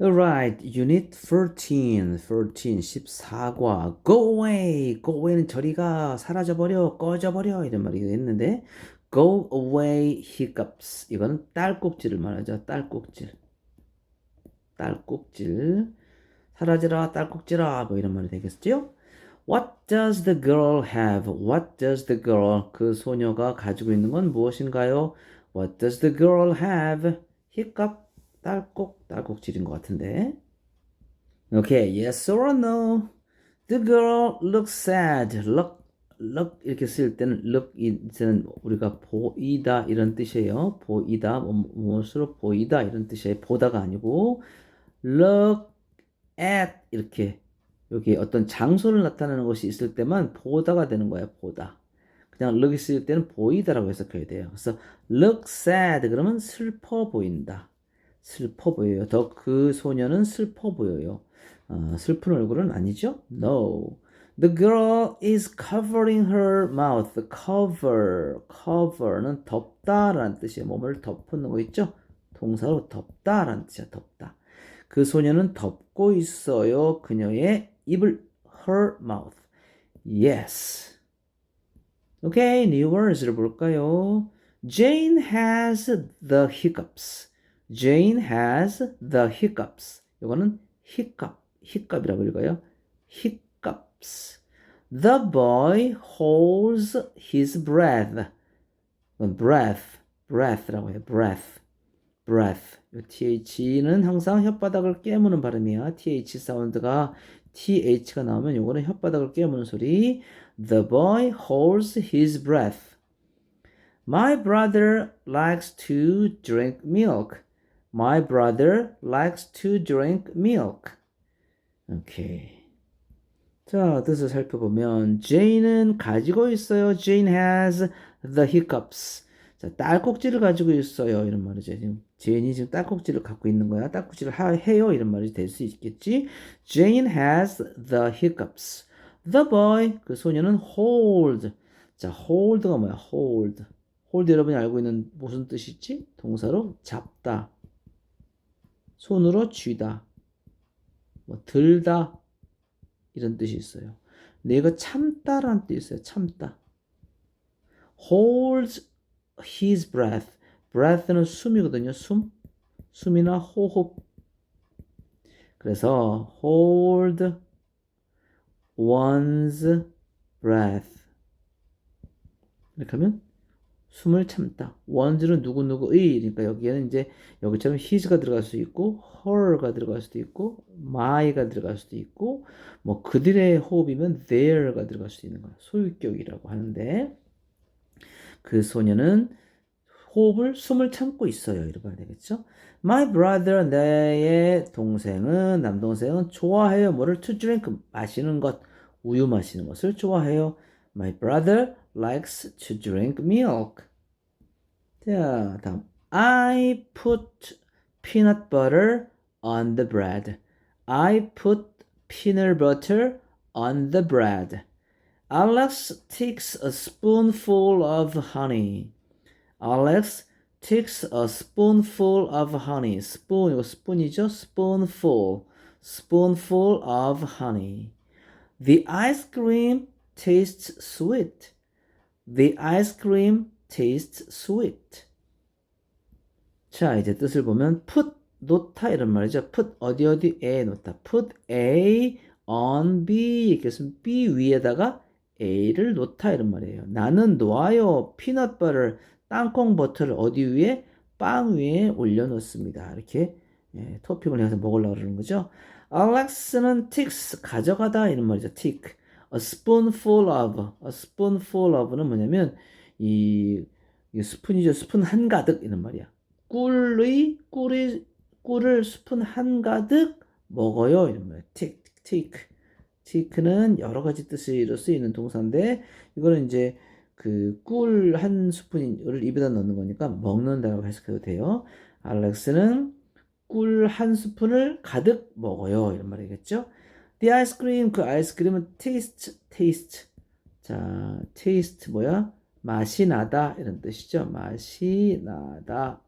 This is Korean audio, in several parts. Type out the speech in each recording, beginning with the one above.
Alright, Unit 13, 13, 14과 Go away, go away는 저리가 사라져버려, 꺼져버려 이런 말이 됐는데 Go away hiccups 이거는 딸꾹질을 말하죠. 딸꾹질, 딸꾹질, 사라지라, 딸꾹질아 뭐 이런 말이 되겠죠? What does the girl have? What does the girl? 그 소녀가 가지고 있는 건 무엇인가요? What does the girl have? hiccup 딸꾹 딸꾹질인 것 같은데. Okay, yes or no? The girl looks sad. Look, look 이렇게 쓸 때는 look 이제는 우리가 보이다 이런 뜻이에요. 보이다 뭐, 무엇으로 보이다 이런 뜻이에요. 보다가 아니고 look at 이렇게 여기 어떤 장소를 나타내는 것이 있을 때만 보다가 되는 거예요. 보다. 그냥 look 있을 때는 보이다라고 해석해야 돼요. 그래서 look sad 그러면 슬퍼 보인다. 슬퍼 보여요. 더 그 소녀는 슬퍼 보여요. 어, 슬픈 얼굴은 아니죠? No. The girl is covering her mouth. cover, cover는 덮다라는 뜻이에요. 몸을 덮는 거 있죠? 동사로 덮다라는 뜻이야. 덮다. 그 소녀는 덮고 있어요. 그녀의 입을 her mouth. Yes. Okay, new words를 볼까요? Jane has the hiccups. Jane has the hiccups. 이거는 hiccup, hiccup이라고 읽어요. hiccups. The boy holds his breath. breath, breath라고 해요. breath, breath. 이 th는 항상 혓바닥을 깨무는 발음이야. th 사운드가 th가 나오면 요거는 혓바닥을 깨무는 소리. The boy holds his breath. My brother likes to drink milk. My brother likes to drink milk. 오케이. 자, 뜻을 살펴보면 Jane은 가지고 있어요. Jane has the hiccups. 자, 딸꾹질을 가지고 있어요. 이런 말이죠. 지금 제인이 지금 딸꾹질을 갖고 있는 거야. 딸꾹질을 하, 해요. 이런 말이 될 수 있겠지. Jane has the hiccups. The boy, 그 소녀는 hold. 자, hold가 뭐야? hold. hold 여러분이 알고 있는 무슨 뜻이지? 동사로 잡다. 손으로 쥐다, 뭐 들다 이런 뜻이 있어요. 이거 참다라는 뜻이 있어요. 참다. holds his breath. breath는 숨이거든요. 숨. 숨이나 호흡. 그래서 hold one's breath. 이렇게 하면 숨을 참다. 원즈는 누구누구의 그러니까 여기에는 이제 여기처럼 his가 들어갈 수 있고 her가 들어갈 수도 있고 my가 들어갈 수도 있고 뭐 그들의 호흡이면 their가 들어갈 수도 있는 거야. 소유격이라고 하는데 그 소녀는 호흡을 숨을 참고 있어요. 이렇게 말 되겠죠? My brother 내의 동생은 남동생은 좋아해요. 뭐를 to drink 마시는 것 우유 마시는 것을 좋아해요. My brother likes to drink milk. 자, 다음. I put peanut butter on the bread. I put peanut butter on the bread. Alex takes a spoonful of honey. Alex takes a spoonful of honey. spoon 이거 스푼이죠? spoonful. spoonful of honey. The ice cream tastes sweet. The ice cream tastes sweet. 자, 이제 뜻을 보면 put 놓다 이런 말이죠. put 어디 어디에 놓다. put A on B 이렇게 쓰면 B 위에다가 A를 놓다 이런 말이에요. 나는 놓아요. 피넛 버를 땅콩 버터를 어디 위에 빵 위에 올려 놓습니다. 이렇게 예, 토핑을 해서 먹으려고 그러는 거죠. Alex는 takes 가져가다 이런 말이죠. take a spoonful of a spoonful of는 뭐냐면 이, 이 스푼이죠. 스푼 한 가득 이런 말이야. 꿀의 꿀이 꿀을 스푼 한 가득 먹어요 이런 말이야. take take take는 여러 가지 뜻으로 쓰이는 동사인데 이거는 이제 그 꿀 한 스푼을 입에다 넣는 거니까 먹는다고 해석해도 돼요. 알렉스는 꿀 한 스푼을 가득 먹어요. 이런 말이겠죠. The ice cream 그 아이스크림은 taste taste 자 taste 뭐야? 맛이 나다 이런 뜻이죠. 맛이 나다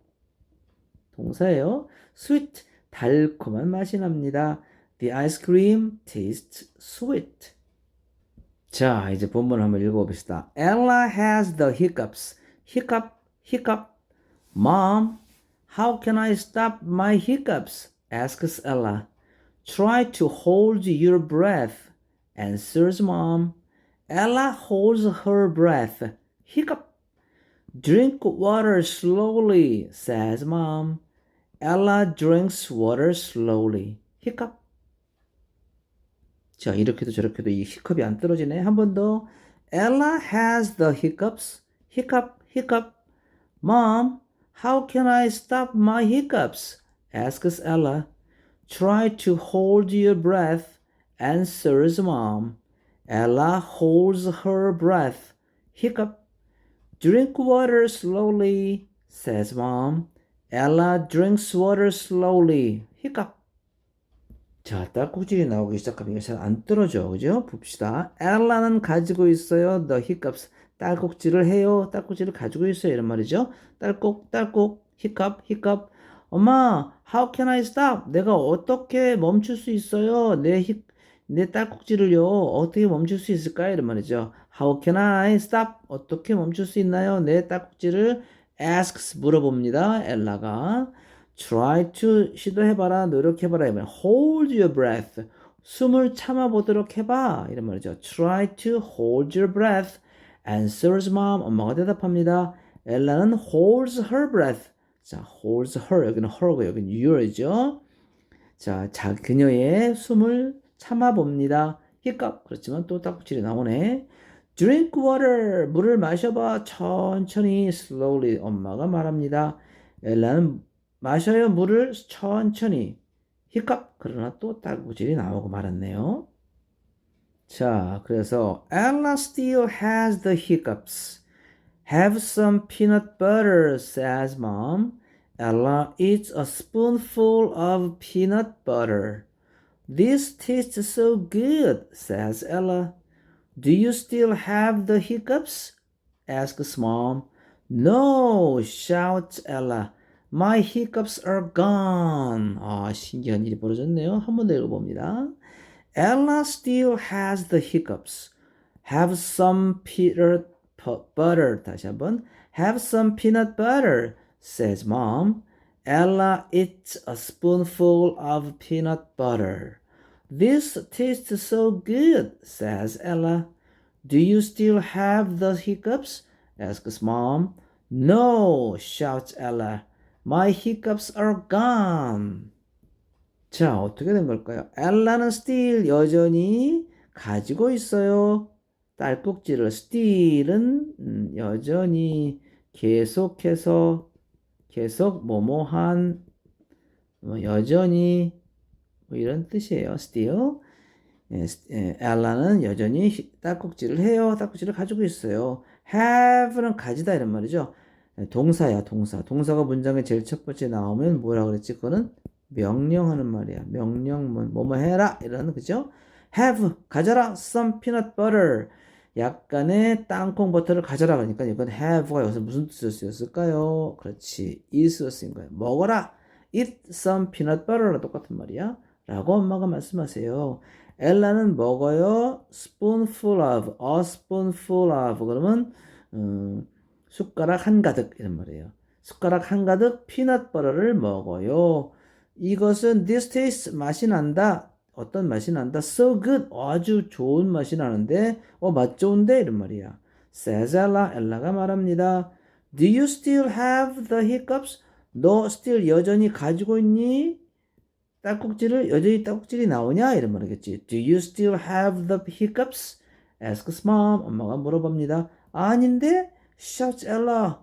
동사예요. sweet 달콤한 맛이 납니다. The ice cream tastes sweet. 자, 이제 본문을 한번 읽어봅시다. Ella has the hiccups. Hiccup, hiccup. Mom, how can I stop my hiccups? asks Ella. Try to hold your breath, answers Mom. Ella holds her breath. Hiccup. Drink water slowly, says Mom. Ella drinks water slowly. Hiccup. 자, 이렇게도 저렇게도 이 히컵이 안 떨어지네. 한 번 더. Ella has the hiccups. Hiccup, hiccup. Mom, how can I stop my hiccups? asks Ella. Try to hold your breath, answers Mom. Ella holds her breath. Hiccup. Drink water slowly, says Mom. Ella drinks water slowly. Hiccup. 자, 딸꾹질이 나오기 시작하면 이게 잘 안 떨어져. 그죠? 봅시다. 엘라는 가지고 있어요. The hiccups. 딸꾹질을 해요. 딸꾹질을 가지고 있어요. 이런 말이죠. 딸꾹, 딸꾹, hiccup, hiccup. 엄마, how can I stop? 내가 어떻게 멈출 수 있어요? 내 히, 내 딸꾹질을요. 어떻게 멈출 수 있을까요? 이런 말이죠. How can I stop? 어떻게 멈출 수 있나요? 내 딸꾹질을 asks 물어봅니다. 엘라가. try to 시도해봐라 노력해봐라 이면 hold your breath 숨을 참아보도록 해봐 이런 말이죠 try to hold your breath answers mom 엄마가 대답합니다 엘라는 holds her breath 자 holds her 여기는 her고 여기는 your이죠. 자, 자 그녀의 숨을 참아 봅니다. 히값 그렇지만 또 딱지질이 나오네. Drink water. 물을 마셔봐. 천천히 slowly. 엄마가 말합니다. 엘라는 마셔요 물을 천천히. 히값 그러나 또 딸꾹질이 나오고 말았네요. 자, 그래서 Ella still has the hiccups. Have some peanut butter, says mom. Ella eats a spoonful of peanut butter. This tastes so good, says Ella. Do you still have the hiccups? asks mom. No, shouts Ella. My hiccups are gone. 아, 신기한 일이 벌어졌네요. 한 번 더 읽어봅니다. Ella still has the hiccups. Have some peanut butter. 다시 한번. Have some peanut butter, says mom. Ella eats a spoonful of peanut butter. This tastes so good, says Ella. Do you still have the hiccups? asks mom. No, shouts Ella. My hiccups are gone. 자, 어떻게 된 걸까요? 엘라는 still 여전히 가지고 있어요. 딸꾹질을 still은 음, 여전히 계속해서 계속 뭐뭐한 뭐 여전히 뭐 이런 뜻이에요. still. 예, 예, 엘라는 여전히 딸꾹질을 해요. 딸꾹질을 가지고 있어요. have는 가지다 이런 말이죠. 동사야 동사 동사가 문장의 제일 첫 번째 나오면 뭐라 그랬지 그거는 명령하는 말이야 명령문 뭐뭐 해라 이러는 그죠 have 가져라 some peanut butter 약간의 땅콩 버터를 가져라 그러니까 이건 have가 여기서 무슨 뜻으로 쓰였을까요? 그렇지 eat으로 쓰인 거예요. 먹어라. Eat some peanut butter랑 똑같은 말이야. 라고 엄마가 말씀하세요. 엘라는 먹어요. spoonful of a spoonful of. 그러면 음, 숟가락 한 가득 이런 말이에요. 숟가락 한 가득 피넛 버터를 먹어요. 이것은 this tastes 맛이 난다. 어떤 맛이 난다. So good. 아주 좋은 맛이 나는데 어 맛 좋은데 이런 말이야. Ella. 엘라가 말합니다. Do you still have the hiccups? 너 still 여전히 가지고 있니? 딸꾹질을 여전히 딸꾹질이 나오냐 이런 말이겠지. Do you still have the hiccups? asks mom. 엄마가 물어봅니다. 아닌데 shouts Ella.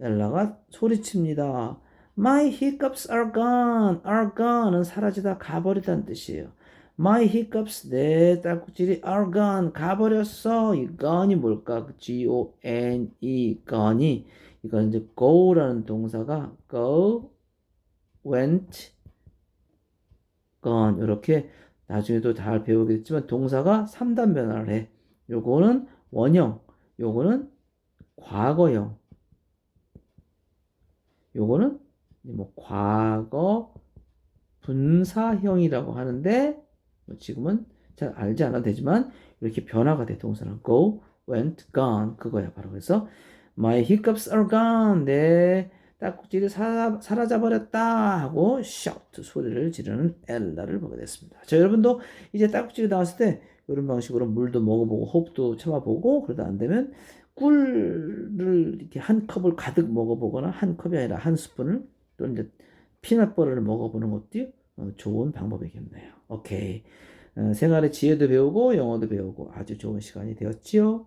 엘라가 소리칩니다. My hiccups are gone. are gone은 사라지다, 가버리다는 뜻이에요. My hiccups, 내 딸꾹질이 are gone, 가버렸어. 이 gone이 뭘까? G-O-N-E, gone이. 이건 이제 go라는 동사가 go, went, gone. 이렇게 나중에도 잘 배우겠지만 동사가 3단 변화를 해. 요거는 원형, 요거는 과거형. 요거는 뭐 과거 분사형이라고 하는데 뭐 지금은 잘 알지 않아도 되지만 이렇게 변화가 돼. 동사는 go, went, gone 그거야. 바로 그래서 my hiccups are gone. 내 사라, 사라져 버렸다 하고 shout 소리를 지르는 엘라를 보게 됐습니다. 자 여러분도 이제 딸꾹질이 나왔을 때 이런 방식으로 물도 먹어보고 호흡도 참아보고 그러다 안 되면 꿀을 이렇게 한 컵을 가득 먹어보거나 한 컵이 아니라 한 스푼을 또 이제 피넛버터를 먹어보는 것도 어, 좋은 방법이겠네요. 오케이. 어, 생활의 지혜도 배우고 영어도 배우고 아주 좋은 시간이 되었지요.